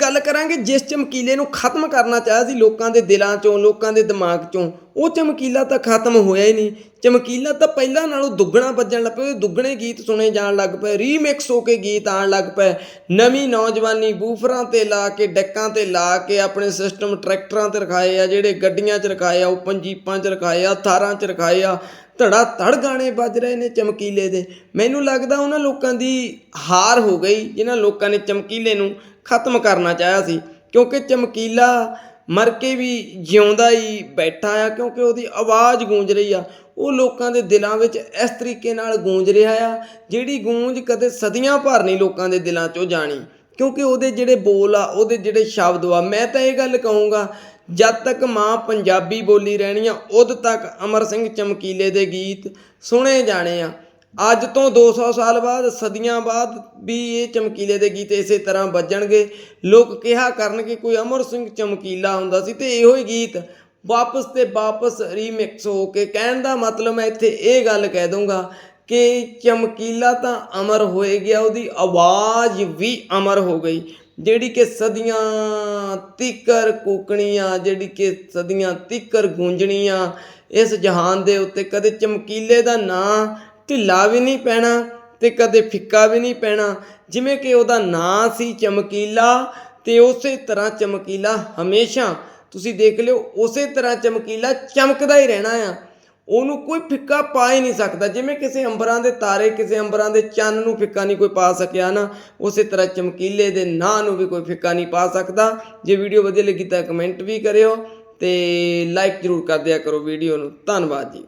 ਗੱਲ ਕਰਾਂਗੇ ਜਿਸ ਚਮਕੀਲੇ ਨੂੰ ਖਤਮ ਕਰਨਾ ਚਾਹਿਆ ਸੀ ਲੋਕਾਂ ਦੇ ਦਿਲਾਂ ਚੋਂ, ਲੋਕਾਂ ਦੇ ਦਿਮਾਗ ਚੋਂ। ਉਹ ਚਮਕੀਲਾ ਤਾਂ ਖਤਮ ਹੋਇਆ ਹੀ ਨਹੀਂ। ਚਮਕੀਲਾ ਤਾਂ ਪਹਿਲਾਂ ਨਾਲੋਂ ਦੁੱਗਣਾ ਵੱਜਣ ਲੱਗ ਪਿਆ ਦੁੱਗਣੇ ਗੀਤ ਸੁਣੇ ਜਾਣ ਲੱਗ ਪਏ ਰੀਮਿਕਸ ਹੋ ਕੇ ਗੀਤ ਆਉਣ ਲੱਗ ਪਏ। ਨਵੀਂ ਨੌਜਵਾਨੀ ਬੂਫਰਾਂ ਤੇ ਲਾ ਕੇ, ਡੈਕਾਂ ਤੇ ਲਾ ਕੇ ਆਪਣੇ ਸਿਸਟਮ ਟਰੈਕਟਰਾਂ ਤੇ ਰਖਾਏ ਆ, ਜਿਹੜੇ ਗੱਡੀਆਂ 'ਚ ਰਖਾਏ ਆ ਓਪਨ ਜੀਪਾਂ 'ਚ ਰਖਾਏ ਆ, ਥਾਰਾਂ 'ਚ ਰਖਾਏ ਆ। ਧੜਾ ਧੜ ਗਾਣੇ ਵੱਜ ਰਹੇ ਨੇ ਚਮਕੀਲੇ ਦੇ। ਮੈਨੂੰ ਲੱਗਦਾ ਉਹਨਾਂ ਲੋਕਾਂ ਦੀ ਹਾਰ ਹੋ ਗਈ, ਜਿਨ੍ਹਾਂ ਲੋਕਾਂ ਨੇ ਚਮਕੀਲੇ ਨੂੰ ਖਤਮ ਕਰਨਾ ਚਾਹਿਆ ਸੀ। ਕਿਉਂਕਿ ਚਮਕੀਲਾ ਮਰ ਕੇ ਵੀ ਜਿਉਂਦਾ ਹੀ ਬੈਠਾ ਆ, ਕਿਉਂਕਿ ਉਹਦੀ ਆਵਾਜ਼ ਗੂੰਜ ਰਹੀ ਆ। ਉਹ ਲੋਕਾਂ ਦੇ ਦਿਲਾਂ ਵਿੱਚ ਇਸ ਤਰੀਕੇ ਨਾਲ ਗੂੰਜ ਰਿਹਾ ਆ, ਜਿਹੜੀ ਗੂੰਜ ਕਦੇ ਸਦੀਆਂ ਭਰ ਨਹੀਂ ਲੋਕਾਂ ਦੇ ਦਿਲਾਂ 'ਚੋਂ ਜਾਣੀ। ਕਿਉਂਕਿ ਉਹਦੇ ਜਿਹੜੇ ਬੋਲ ਆ, ਉਹਦੇ ਜਿਹੜੇ ਸ਼ਬਦ ਆ, ਮੈਂ ਤਾਂ ਇਹ ਗੱਲ ਕਹੂੰਗਾ, ਜਦ ਤੱਕ ਮਾਂ ਪੰਜਾਬੀ ਬੋਲੀ ਰਹਿਣੀ ਆ, ਉਦ ਤੱਕ ਅਮਰ ਸਿੰਘ ਚਮਕੀਲੇ ਦੇ ਗੀਤ ਸੁਣੇ ਜਾਣੇ ਆ। ਅੱਜ ਤੋਂ 200 ਸਾਲ ਬਾਅਦ, ਸਦੀਆਂ ਬਾਅਦ ਵੀ ਇਹ ਚਮਕੀਲੇ ਦੇ ਗੀਤ ਇਸੇ ਤਰ੍ਹਾਂ ਵੱਜਣਗੇ। ਲੋਕ ਕਿਹਾ ਕਰਨਗੇ ਕੋਈ ਅਮਰ ਸਿੰਘ ਚਮਕੀਲਾ ਹੁੰਦਾ ਸੀ ਤੇ ਇਹੋ ਹੀ ਗੀਤ ਵਾਪਸ ਤੇ ਵਾਪਸ ਰੀਮਿਕਸ ਹੋ ਕੇ ਕਹਿਣ ਦਾ ਮਤਲਬ ਮੈਂ ਇੱਥੇ ਇਹ ਗੱਲ ਕਹਿ ਦੂੰਗਾ ਕਿ ਚਮਕੀਲਾ ਤਾਂ ਅਮਰ ਹੋਏ ਗਿਆ, ਉਹਦੀ ਆਵਾਜ਼ ਵੀ ਅਮਰ ਹੋ ਗਈ। ਜਿਹੜੀ ਕਿ ਸਦੀਆਂ ਤਿੱਕਰ ਕੂਕਣੀਆਂ, ਜਿਹੜੀ ਕਿ ਸਦੀਆਂ ਤਿੱਕਰ ਗੂੰਜਣੀਆਂ, ਇਸ ਜਹਾਨ ਦੇ ਉੱਤੇ ਕਦੇ ਚਮਕੀਲੇ ਦਾ ਨਾਂ ਢਿੱਲਾ ਵੀ ਨਹੀਂ ਪੈਣਾ ਤੇ ਕਦੇ ਫਿੱਕਾ ਵੀ ਨਹੀਂ ਪੈਣਾ। ਜਿਵੇਂ ਕਿ ਉਹਦਾ ਨਾਂ ਸੀ ਚਮਕੀਲਾ, ਤੇ ਉਸੇ ਤਰ੍ਹਾਂ ਚਮਕੀਲਾ ਹਮੇਸ਼ਾ। ਤੁਸੀਂ ਦੇਖ ਲਿਓ, ਉਸੇ ਤਰ੍ਹਾਂ ਚਮਕੀਲਾ ਚਮਕਦਾ ਹੀ ਰਹਿਣਾ ਆ। ਉਹਨੂੰ ਕੋਈ ਫਿੱਕਾ ਪਾ ਹੀ ਨਹੀਂ ਸਕਦਾ। ਜਿਵੇਂ ਕਿਸੇ ਅੰਬਰਾਂ ਦੇ ਤਾਰੇ, ਕਿਸੇ ਅੰਬਰਾਂ ਦੇ ਚੰਨ ਨੂੰ ਫਿੱਕਾ ਨਹੀਂ ਕੋਈ ਪਾ ਸਕਿਆ ਨਾ, ਉਸੇ ਤਰ੍ਹਾਂ ਚਮਕੀਲੇ ਦੇ ਨਾਂ ਨੂੰ ਵੀ ਕੋਈ ਫਿੱਕਾ ਨਹੀਂ ਪਾ ਸਕਦਾ। ਜੇ ਵੀਡੀਓ ਵਧੀਆ ਲੱਗੀ ਤਾਂ ਕਮੈਂਟ ਵੀ ਕਰਿਓ ਤੇ ਲਾਈਕ ਜ਼ਰੂਰ ਕਰ ਦਿਆ ਕਰੋ ਵੀਡੀਓ ਨੂੰ। ਧੰਨਵਾਦ ਜੀ।